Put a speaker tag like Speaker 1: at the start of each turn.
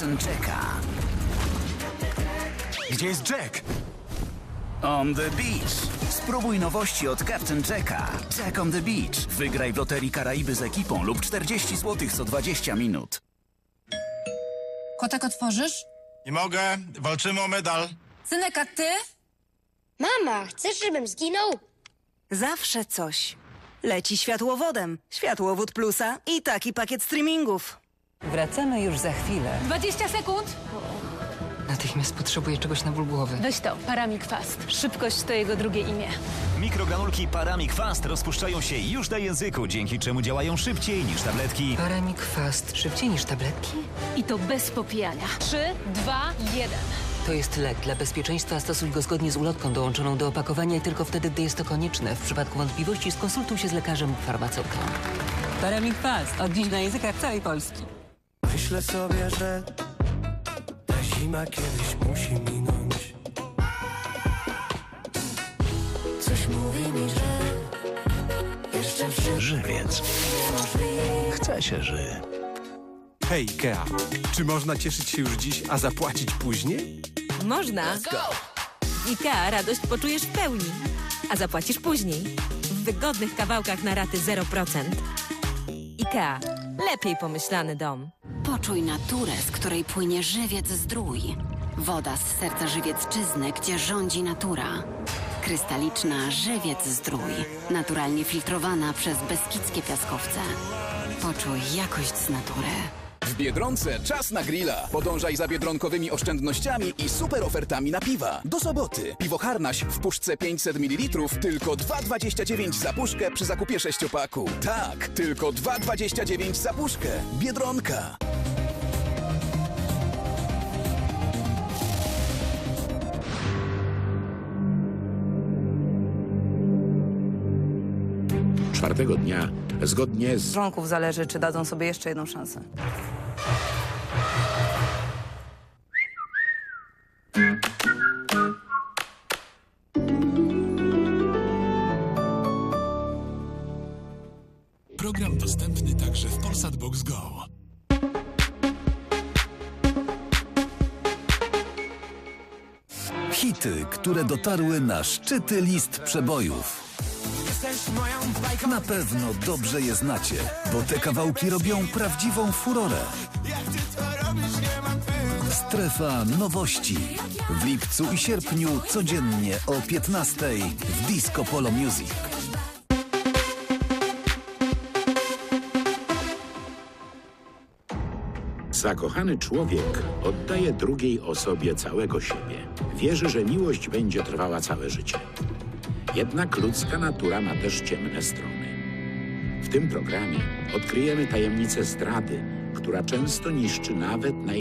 Speaker 1: Captain Jacka.
Speaker 2: Gdzie jest Jack?
Speaker 1: On the Beach. Spróbuj nowości od Captain Jacka. Jack on the Beach. Wygraj w Loterii Karaiby z ekipą lub 40 zł co 20 minut.
Speaker 3: Kotek otworzysz?
Speaker 2: Nie mogę, walczymy o medal.
Speaker 3: Synek, a ty?
Speaker 4: Mama, chcesz, żebym zginął?
Speaker 5: Zawsze coś. Leci światłowodem, światłowód plusa i taki pakiet streamingów.
Speaker 6: Wracamy już za chwilę.
Speaker 7: 20 sekund.
Speaker 6: Natychmiast potrzebuję czegoś na ból głowy.
Speaker 7: Weź to, Paramik Fast. Szybkość to jego drugie imię.
Speaker 8: Mikrogranulki Paramik Fast rozpuszczają się już na języku, dzięki czemu działają szybciej niż tabletki.
Speaker 6: Paramik Fast. Szybciej niż tabletki?
Speaker 7: I to bez popijania. 3, 2, 1.
Speaker 6: To jest lek. Dla bezpieczeństwa stosuj go zgodnie z ulotką dołączoną do opakowania i tylko wtedy, gdy jest to konieczne. W przypadku wątpliwości skonsultuj się z lekarzem lub farmaceutą. Paramik Fast. Od dziś na językach całej Polski.
Speaker 9: Myślę sobie, że ta zima kiedyś musi minąć. Coś mówi mi, że jeszcze wszystko
Speaker 8: Żywiec. Chce się ży.
Speaker 10: Hej, Ikea, czy można cieszyć się już dziś, a zapłacić później?
Speaker 11: Można. IKEA radość poczujesz w pełni, a zapłacisz później. W wygodnych kawałkach na raty 0%. IKEA. Lepiej pomyślany dom.
Speaker 12: Poczuj naturę, z której płynie żywiec zdrój. Woda z serca żywiecczyzny, gdzie rządzi natura. Krystaliczna żywiec zdrój. Naturalnie filtrowana przez beskidzkie piaskowce. Poczuj jakość z natury.
Speaker 13: W Biedronce czas na grilla. Podążaj za biedronkowymi oszczędnościami i super ofertami na piwa. Do soboty. Piwo Harnaś w puszce 500 ml tylko 2,29 za puszkę przy zakupie sześciopaku. Tak, tylko 2,29 za puszkę. Biedronka.
Speaker 14: Czwartego dnia, zgodnie z
Speaker 5: Członków zależy, czy dadzą sobie jeszcze jedną szansę.
Speaker 15: Program dostępny także w Polsat Box Go.
Speaker 1: Hity, które dotarły na szczyty list przebojów. Na pewno dobrze je znacie, bo te kawałki robią prawdziwą furorę. Strefa nowości. W lipcu i sierpniu codziennie o 15 w Disco Polo Music.
Speaker 14: zakochany człowiek oddaje drugiej osobie całego siebie. Wierzy, że miłość będzie trwała całe życie. Jednak ludzka natura ma też ciemne strony. W tym programie odkryjemy tajemnicę zdrady, która często niszczy nawet naj